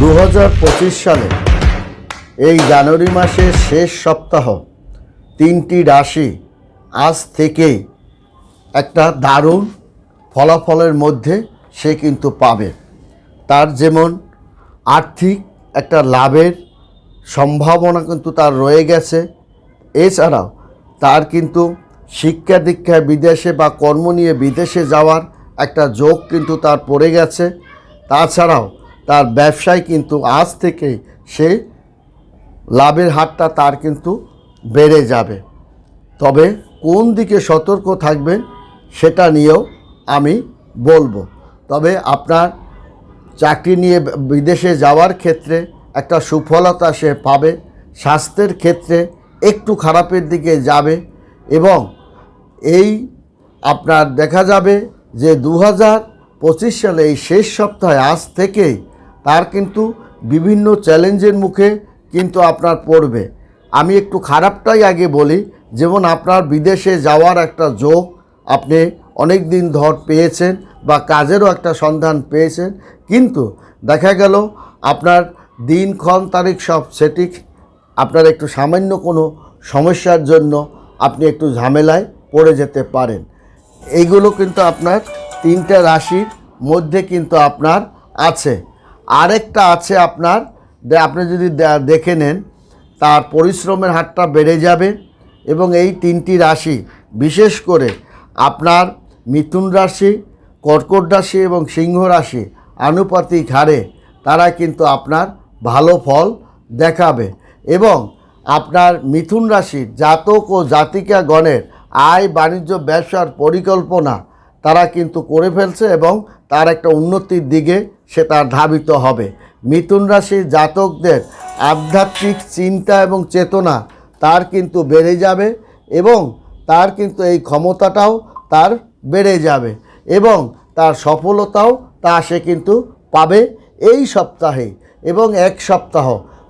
দু হাজার পঁচিশ সালে এই জানুয়ারি মাসের শেষ সপ্তাহ, তিনটি রাশি আজ থেকে একটা দারুণ ফলাফলের মধ্যে সে কিন্তু পাবে। তার যেমন আর্থিক একটা লাভের সম্ভাবনা কিন্তু তার রয়ে গেছে। এছাড়াও তার কিন্তু শিক্ষা দীক্ষায় বিদেশে বা কর্ম নিয়ে বিদেশে যাওয়ার একটা যোগ কিন্তু তার পড়ে গেছে। তাছাড়াও তার ব্যবসায় কিন্তু আজ থেকে সে লাভের হারটা তার কিন্তু বেড়ে যাবে। তবে কোন দিকে সতর্ক থাকবেন সেটা নিয়েও আমি বলব। তবে আপনার চাকরি নিয়ে বিদেশে যাওয়ার ক্ষেত্রে একটা সুফলতা সে পাবে, স্বাস্থ্যের ক্ষেত্রে একটু খারাপের দিকে যাবে এবং এই আপনার দেখা যাবে যে দু হাজার পঁচিশ সালে এই শেষ সপ্তাহে আজ থেকেই তার কিন্তু বিভিন্ন চ্যালেঞ্জের মুখে কিন্তু আপনার পড়বে। আমি একটু খারাপটাই আগে বলি, যেমন আপনার বিদেশে যাওয়ার একটা যোগ আপনি অনেক দিন ধর পেয়েছেন বা কাজেরও একটা সন্ধান পেয়েছেন, কিন্তু দেখা গেল আপনার দিনক্ষণ তারিখ সব সেটিক আপনার একটু সামান্য কোনো সমস্যার জন্য আপনি একটু ঝামেলায় পড়ে যেতে পারেন। এইগুলো কিন্তু আপনার তিনটা রাশির মধ্যে কিন্তু আপনার আছে। আরেকটা আছে আপনার আপনি যদি দেখে নেন, তার পরিশ্রমের হারটা বেড়ে যাবে এবং এই তিনটি রাশি, বিশেষ করে আপনার মিথুন রাশি, কর্কট রাশি এবং সিংহ রাশি আনুপাতিক হারে, তারা কিন্তু আপনার ভালো ফল দেখাবে এবং আপনার মিথুন রাশির জাতক ও জাতিকা গণের আয়, বাণিজ্য, ব্যবসার পরিকল্পনা তারা কিন্তু করে ফেলছে এবং তার একটা উন্নতির দিকে সে তার ধাবিত হবে। মিথুন রাশির জাতকদের আধ্যাত্মিক চিন্তা এবং চেতনা তার কিন্তু বেড়ে যাবে এবং তার কিন্তু এই ক্ষমতাটাও তার বেড়ে যাবে এবং তার সফলতাও তা সে কিন্তু পাবে এই সপ্তাহে এবং এক সপ্তাহ।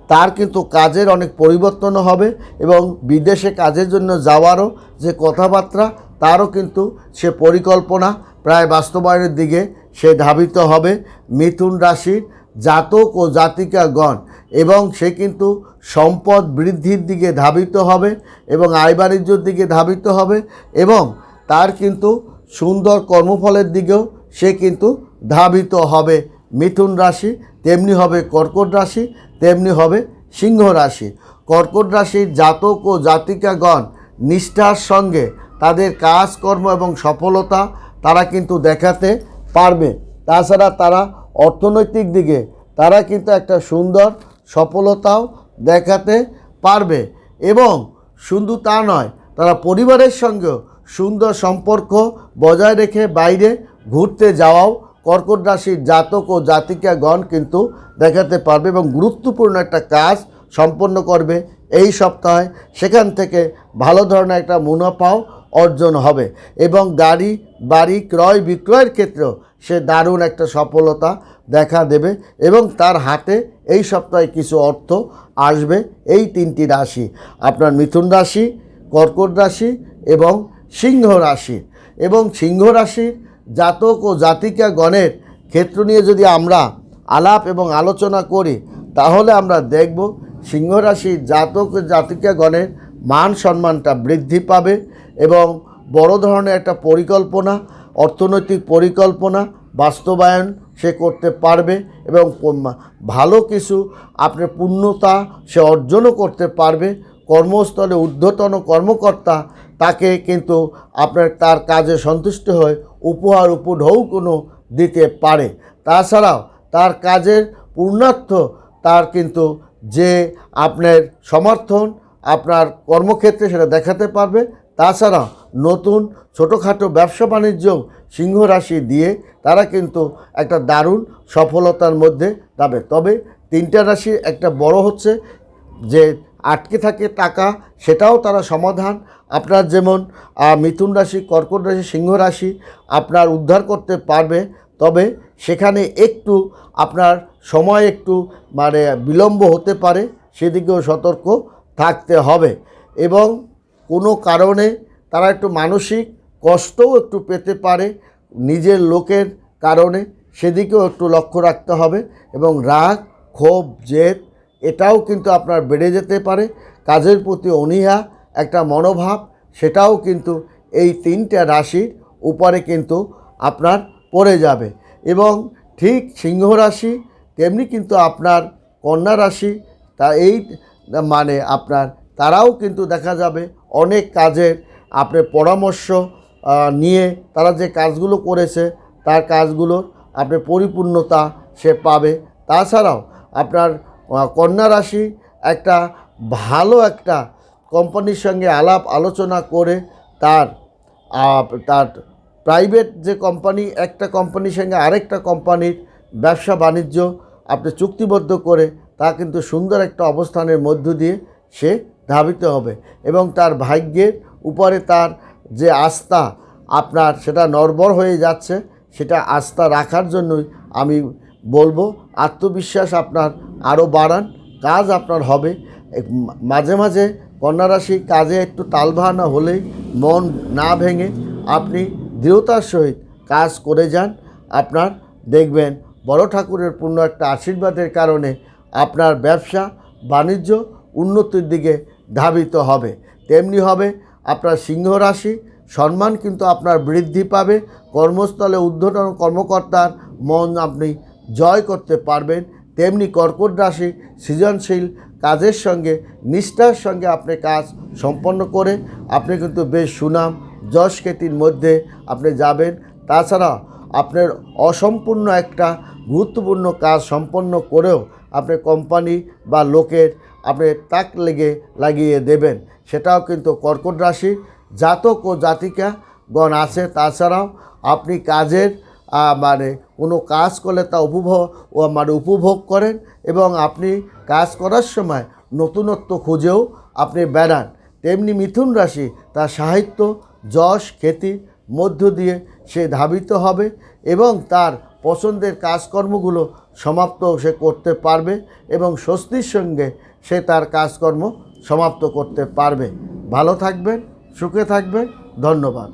তার কিন্তু কাজের অনেক পরিবর্তন হবে এবং বিদেশে কাজের জন্য যাওয়ারও যে কথাবার্তা, তারও কিন্তু সে পরিকল্পনা প্রায় বাস্তবায়নের দিকে সে ধাবিত হবে মিথুন রাশির জাতক ও জাতিকাগণ এবং সে কিন্তু সম্পদ বৃদ্ধির দিকে ধাবিত হবে এবং আয় বাণিজ্যর দিকে ধাবিত হবে এবং তার কিন্তু সুন্দর কর্মফলের দিকেও সে কিন্তু ধাবিত হবে। মিথুন রাশি তেমনি হবে কর্কট রাশি, তেমনি হবে সিংহ রাশি। কর্কট রাশির জাতক ও জাতিকাগণ নিষ্ঠার সঙ্গে তাদের কাজকর্ম এবং সফলতা তারা কিন্তু দেখাতে পারবে। তাছাড়া তারা অর্থনৈতিক দিকে, তারা কিন্তু একটা সুন্দর সফলতাও দেখাতে পারবে। এবং শুধু তা নয়, তারা পরিবারের সঙ্গেও সুন্দর সম্পর্ক বজায় রেখে বাইরে ঘুরতে যাওয়াও কর্কট রাশির জাতক ও জাতিকাগণ কিন্তু দেখাতে পারবে এবং গুরুত্বপূর্ণ একটা কাজ সম্পন্ন করবে এই সপ্তাহে। সেখান থেকে ভালো ধরনের একটা মুনাফাও অর্জন হবে। এবং গাড়ি, বাড়ি, ক্রয়, বিক্রয়ের ক্ষেত্রেও সে দারুণ একটা সফলতা দেখা দেবে এবং তার হাতে এই সপ্তাহে কিছু অর্থ আসবে এই তিনটি রাশি। আপনার মিথুন রাশি, কর্কট রাশি এবং সিংহ রাশি। এবং সিংহ রাশির জাতক ও জাতিকা গণের ক্ষেত্র নিয়ে যদি আমরা আলাপ এবং আলোচনা করি, তাহলে আমরা দেখব সিংহ রাশির জাতক জাতিকা গণের মান সম্মানটা বৃদ্ধি পাবে এবং বড় ধরনের একটা পরিকল্পনা, অর্থনৈতিক পরিকল্পনা, বাস্তবায়ন সে করতে পারবে এবং ভালো কিছু আপনার পূর্ণতা সে অর্জনও করতে পারবে। কর্মস্থলে ঊর্ধ্বতন কর্মকর্তা, তাকে কিন্তু আপনার তার কাজে সন্তুষ্ট হয়ে উপহার উপঢৌ কোনো দিতে পারে। তাছাড়াও তার কাজের পূর্ণার্থ তার কিন্তু যে আপনার সমর্থন, আপনার কর্মক্ষেত্রে সেটা দেখাতে পারবে। তাছাড়া নতুন ছোটোখাটো ব্যবসা বাণিজ্য সিংহ রাশি দিয়ে তারা কিন্তু একটা দারুণ সফলতার মধ্যে যাবে। তবে তিনটা রাশি একটা বড় হচ্ছে যে আটকে থাকে টাকা, সেটাও তারা সমাধান। আপনার যেমন মিথুন রাশি, কর্কট রাশি, সিংহ রাশি আপনার উদ্ধার করতে পারবে। তবে সেখানে একটু আপনার সময় একটু মানে বিলম্ব হতে পারে, সেদিকেও সতর্ক থাকতে হবে। এবং কোনো কারণে তারা একটু মানসিক কষ্টও একটু পেতে পারে নিজের লোকের কারণে, সেদিকেও একটু লক্ষ্য রাখতে হবে এবং রাগ, ক্ষোভ, জেদ, এটাও কিন্তু আপনার বেড়ে যেতে পারে। কাজের প্রতি অনীহা, একটা মনোভাব, সেটাও কিন্তু এই তিনটা রাশির উপরে কিন্তু আপনার পড়ে যাবে। এবং ঠিক সিংহ রাশি, তেমনি কিন্তু আপনার কন্যা রাশি, তা এই মানে আপনার তারাও কিন্তু দেখা যাবে অনেক কাজের আপনার পরামর্শ নিয়ে তারা যে কাজগুলো করেছে, তার কাজগুলোর আপনি পরিপূর্ণতা সে পাবে। তাছাড়াও আপনার কন্যা রাশি একটা ভালো একটা কোম্পানির সঙ্গে আলাপ আলোচনা করে তার তার প্রাইভেট যে কোম্পানি, একটা কোম্পানির সঙ্গে আরেকটা কোম্পানির ব্যবসা বাণিজ্য আপনি চুক্তিবদ্ধ করে তা কিন্তু সুন্দর একটা অবস্থানের মধ্য দিয়ে সে ধাবিত হবে এবং তার ভাগ্যের উপরে তার যে আস্থা আপনার সেটা নর্বর হয়ে যাচ্ছে, সেটা আস্থা রাখার জন্যই আমি বলব। আত্মবিশ্বাস আপনার আরও বাড়ান, কাজ আপনার হবে। মাঝে মাঝে কন্যা রাশি কাজে একটু তালবাহানা হলেই মন না ভেঙে আপনি দৃঢ়তার সহিত কাজ করে যান। আপনার দেখবেন বড় ঠাকুরের পূর্ণ একটা আশীর্বাদের কারণে আপনার ব্যবসা, বাণিজ্য, উন্নতির দিকে ধাবিত হবে। তেমনি হবে আপনার সিংহ রাশি, সম্মান কিন্তু আপনার বৃদ্ধি পাবে। কর্মস্থলে ঊর্ধ্বতন কর্মকর্তার মন আপনি জয় করতে পারবেন। তেমনি কর্কট রাশি, সৃজনশীল কাজের সঙ্গে, নিষ্ঠার সঙ্গে আপনি কাজ সম্পন্ন করে আপনি কিন্তু বেশ সুনাম, যশ খ্যাতির মধ্যে আপনি যাবেন। তাছাড়া আপনার অসম্পূর্ণ একটা গুরুত্বপূর্ণ কাজ সম্পন্ন করেও আপনি কোম্পানি বা লোকের আপনি তাক লেগে লাগিয়ে দেবেন। সেটাও কিন্তু কর্কট রাশি, জাতক ও জাতিকা গণ আছে। তাছাড়াও আপনি কাজের মানে কোনো কাজ করলে তা উপভোগ ও মানে উপভোগ করেন এবং আপনি কাজ করার সময় নতুনত্ব খুঁজেও আপনি বেড়ান। তেমনি মিথুন রাশি, তার সাহিত্য, যশ খ্যাতির মধ্য দিয়ে সে ধাবিত হবে এবং তার পছন্দের কাজকর্মগুলো সমাপ্ত সে করতে পারবে এবং স্বস্তির সঙ্গে সে তার কাজকর্ম সমাপ্ত করতে পারবে। ভালো থাকবেন সুখে থাকবেন ধন্যবাদ।